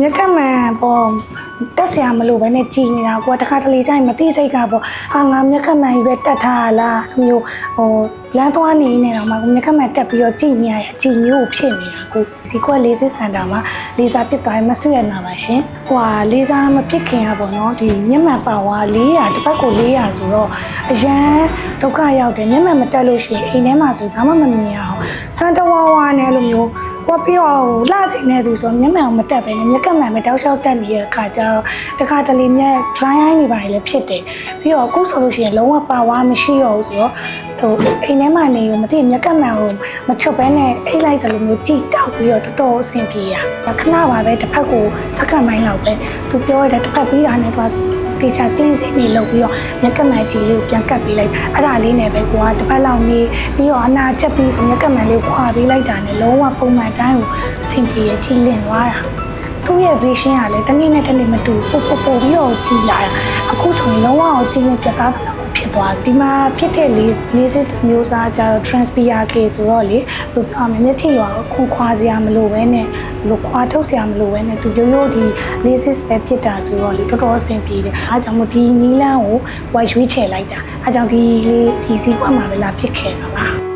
မြက်ကမှန်ပေါ့တက်ဆရာမလို့ပဲနဲ့ကြည်နေတာကိုကတခါတလေကျရင်မသိစိတ်ကပေါ့ဟာငါမြက်ကမှန်ကြီးပဲတက်ထားလားအဲ့မျိုးဟိုလမ်းသွားနေနေတော့မှကိုမြက်ကမှန်တက်ပြီးတော့ကြည်နေရတဲ့အကြည်မျိုးကိုဖြစ်နေတာကိုစီကွက်လေးစစ်စင်တာမှာလေစာပစ်သွားရင်မဆွရနာပါရှင်ဟိုဟာလေစာမပစ်ခင်ရပေါ့နော်ဒီမျက်မှန်ပါဝါ400တစ်ပတ်ကို400ဆိုတော့အရန်ဒုက္ခရောက်တယ်မျက်မှန်မတက်လို့ရှိရင်အိမ်ထဲမှာဆိုဘာမှမမြင်ရအောင်စမ်းတဝါဝါနဲ့အဲ့လိုမျိုး ဟိုပြီးတော့လှချင်တဲ့သူဆိုမျက်မှန်အောင်မတက်ပဲနဲ့မျက်ကမှန်ပဲတောက်လျှောက်တက်နေတဲ့အခါကျတော့တခါတလေမျက် dry eye နေပါလေဖြစ်တယ်ပြီးတော့အခုဆိုလို့ရှိရင်လုံးဝပါဝါမရှိတော့ဘူးဆိုတော့ ဟိုအိမ်ထဲမှာနေရောမသိမျက်ကမှန်ကိုမချွတ်ပဲနဲ့အိတ်လိုက်တယ်လို့မျိုးကြည်တောက်ပြီးတော့တော်တော်အဆင်ပြေရခဏပါပဲတစ်ဖက်ကိုစက္ကန့်ပိုင်းလောက်ပဲသူပြောရတဲ့တစ်ဖက်ပြီးတာနဲ့သူကတေချာ cleansing နေလုပ်ပြီးတော့မျက်ကမှန်ကြီးလေးကိုပြန်ကတ်ပေးလိုက်အဲ့ဒါလေးနဲ့ပဲကိုကတစ်ဖက်လောက်နေပြီးတော့အနာချက်ပြီးဆိုမျက်ကမှန်လေးကိုခွာပေးလိုက်တာနဲ့လုံးဝပုံမှန်တိုင်းကိုအဆင်ပြေရကြည်လင်သွားတာသူ့ရဲ့ vision ကလည်းတစ်နေ့နဲ့တစ်နေ့မတူပို့ပို့ပို့ပြီးတော့ကြည်လာတာအခုဆိုရင်လုံးဝအောင်ကြည်လင်ပြတ်သားတာလောက် ဖြစ်သွားပြီဒီမှာဖြစ်တဲ့ lasis မျိုးစားကြတော့ transpire case ဆိုတော့လေဘယ်လိုပြောမလဲမျက်ခြေရွာကိုခွန်ခွာစရာမလိုပဲနဲ့ဘယ်လိုခွာထုတ်စရာမလိုပဲနဲ့သူရိုးရိုးဒီ lasis ပဲဖြစ်တာဆိုတော့လေတော်တော်အဆင်ပြေတယ်အားကြောင့်မို့ဒီနီလန်းကိုဝိုက်ရွေးချယ်လိုက်တာအားကြောင့်ဒီလေးဒီစီကွက်မှာပဲလာဖြစ်ခဲ့တာပါ